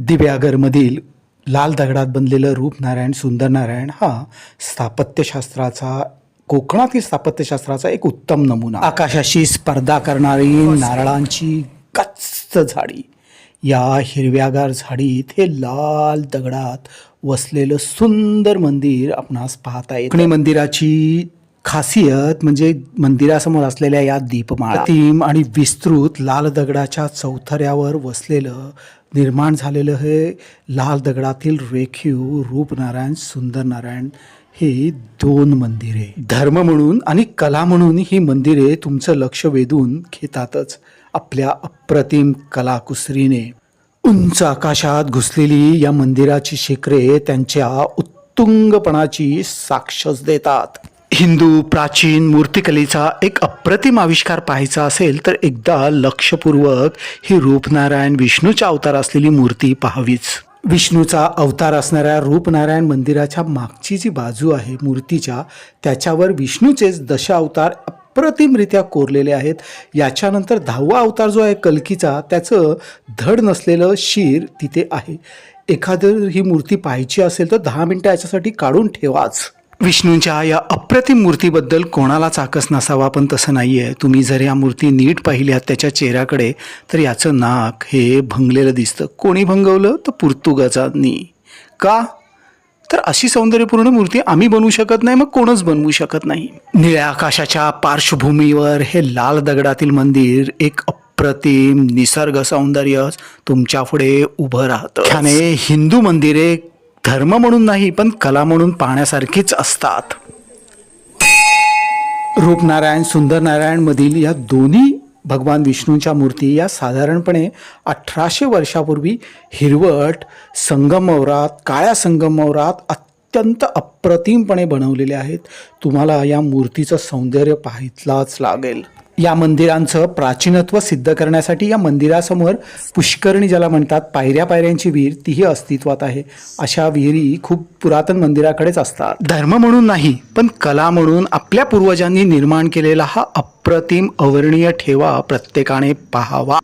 दिव्यागरमधील लाल दगडात बनलेलं रूपनारायण सुंदरनारायण हा स्थापत्यशास्त्राचा कोकणातील स्थापत्यशास्त्राचा एक उत्तम नमुना आकाशाशी स्पर्धा करणारी नारळांची गच्च झाडी. या हिरव्यागार झाडीत हे लाल दगडात वसलेलं सुंदर मंदिर आपणास पाहता येत. कोकणी मंदिराची खासियत म्हणजे मंदिरासमोर असलेल्या या दीपमाळा. तीम आणि विस्तृत लाल दगडाच्या चौथऱ्यावर वसलेलं निर्माण झालेलं हे लाल दगडातील रेखीव रूपनारायण सुंदरनारायण ही दोन मंदिरे. धर्म म्हणून आणि कला म्हणून ही मंदिरे तुमचं लक्ष वेधून घेतातच आपल्या अप्रतिम कलाकुसरीने. उंच आकाशात घुसलेली या मंदिराची शिखरे त्यांच्या उत्तुंगपणाची साक्षच देतात. हिंदू प्राचीन मूर्तिकलेचा एक अप्रतिम आविष्कार पाहायचा असेल तर एकदा लक्षपूर्वक ही रूपनारायण विष्णूच्या अवतार असलेली मूर्ती पाहावीच. विष्णूचा अवतार असणाऱ्या रूपनारायण मंदिराच्या मागची जी बाजू आहे मूर्तीच्या त्याच्यावर विष्णूचेच दश अवतार अप्रतिमरित्या कोरलेले आहेत. याच्यानंतर दहावा अवतार जो आहे कलकीचा त्याचं धड नसलेलं शीर तिथे आहे. एखादं ही मूर्ती पाहायची असेल तर दहा मिनटं याच्यासाठी काढून ठेवाच. विष्णूंच्या या अप्रतिम मूर्तीबद्दल कोणालाच आकस नसावा पण तसं नाही आहे तुम्ही जर या मूर्ती नीट पाहिल्यात त्याच्या चेहऱ्याकडे तर याचं नाक हे भंगलेलं दिसतं. कोणी भंगवलं? तर पुर्तुगाजांनी. का? तर अशी सौंदर्यपूर्ण मूर्ती आम्ही बनवू शकत नाही मग कोणच बनवू शकत नाही. निळ्या आकाशाच्या पार्श्वभूमीवर हे लाल दगडातील मंदिर एक अप्रतिम निसर्ग सौंदर्य तुमच्यापुढे उभं राहतं त्याने हिंदू मंदिरे धर्म म्हणून नाही पण कला म्हणून पाहण्यासारखीच असतात. रूपनारायण सुंदरनारायणमधील या दोन्ही भगवान विष्णूंच्या मूर्ती या साधारणपणे अठराशे वर्षापूर्वी हिरवट संगमवरात काळ्या संगमवरात अत्यंत अप्रतिमपणे बनवलेल्या आहेत. तुम्हाला या मूर्तीचं सौंदर्य पाहितलाच लागेल. या मंदिरांचं प्राचीनत्व सिद्ध करण्यासाठी या मंदिरासमोर पुष्करणी ज्याला म्हणतात पायऱ्या पायऱ्यांची विहीर तीही अस्तित्वात आहे. अशा विहिरी खूप पुरातन मंदिराकडेच असतात. धर्म म्हणून नाही पण कला म्हणून आपल्या पूर्वजांनी निर्माण केलेला हा अप्रतिम अवर्णीय ठेवा प्रत्येकाने पाहावा.